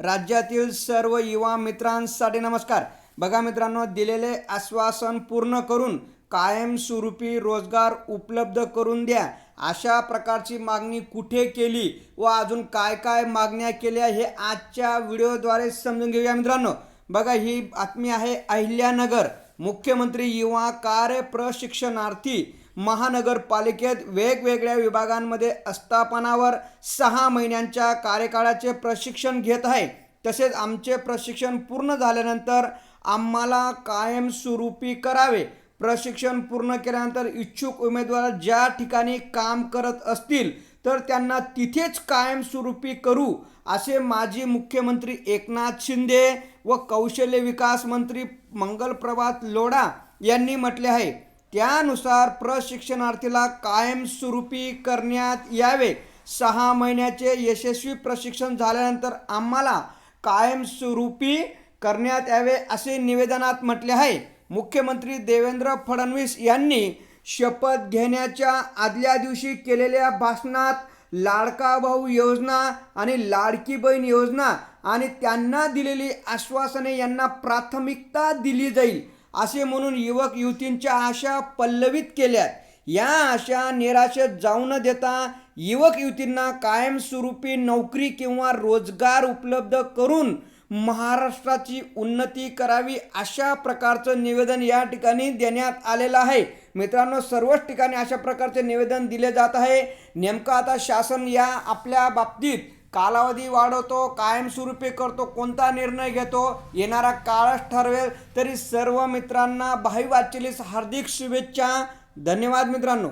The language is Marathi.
राज्यातील सर्व युवा मित्रांसाठी नमस्कार. बघा मित्रांनो दिलेले आश्वासन पूर्ण करून कायमस्वरूपी रोजगार उपलब्ध करून द्या. अशा प्रकारची मागणी कुठे केली व अजून काय काय मागण्या केल्या हे आजच्या व्हिडिओद्वारे समजून घेऊया मित्रांनो. बघा ही बातमी आहे अहिल्यानगर. मुख्यमंत्री युवा कार्य प्रशिक्षणार्थी महानगरपालिकेत वेगवेगळ्या विभागांमध्ये आस्थापनावर सहा महिन्यांच्या कार्यकाळाचे प्रशिक्षण घेत आहे. तसेच आमचे प्रशिक्षण पूर्ण झाल्यानंतर आम्हाला कायमस्वरूपी करावे. प्रशिक्षण पूर्ण केल्यानंतर इच्छुक उमेदवार ज्या ठिकाणी काम करत असतील तर त्यांना तिथेच कायमस्वरूपी करू असे माजी मुख्यमंत्री एकनाथ शिंदे व कौशल्य विकास मंत्री मंगलप्रभात लोढा यांनी म्हटले आहे. त्यानुसार प्रशिक्षणार्थीला कायमस्वरूपी करण्यात यावे. सहा महिन्याचे यशस्वी प्रशिक्षण झाल्यानंतर आम्हाला कायमस्वरूपी करण्यात यावे असे निवेदनात म्हटले आहे. मुख्यमंत्री देवेंद्र फडणवीस यांनी शपथ घेण्याच्या आदल्या दिवशी केलेल्या भाषणात लाडका भाऊ योजना आणि लाडकी बहीण योजना आणि त्यांना दिलेली आश्वासने यांना प्राथमिकता दिली जाईल. असे म्हणून युवक युवतींच्या आशा पल्लवित केल्यात. या आशा निराशेत जाऊ न देता युवक युवतींना कायमस्वरूपी नोकरी किंवा रोजगार उपलब्ध करून महाराष्ट्राची उन्नती करावी अशा प्रकारचं निवेदन या ठिकाणी देण्यात आलेलं आहे. मित्रांनो सर्वच ठिकाणी अशा प्रकारचे निवेदन दिले जात आहे. नेमकं आता शासन या आपल्या बाबतीत कालावधी वाढवतो कायमस्वरूपी करतो कोणता निर्णय घेतो येणारा काळच ठरवेल. तरी सर्व मित्रांना भाई वाचलीस हार्दिक शुभेच्छा. धन्यवाद मित्रांनो.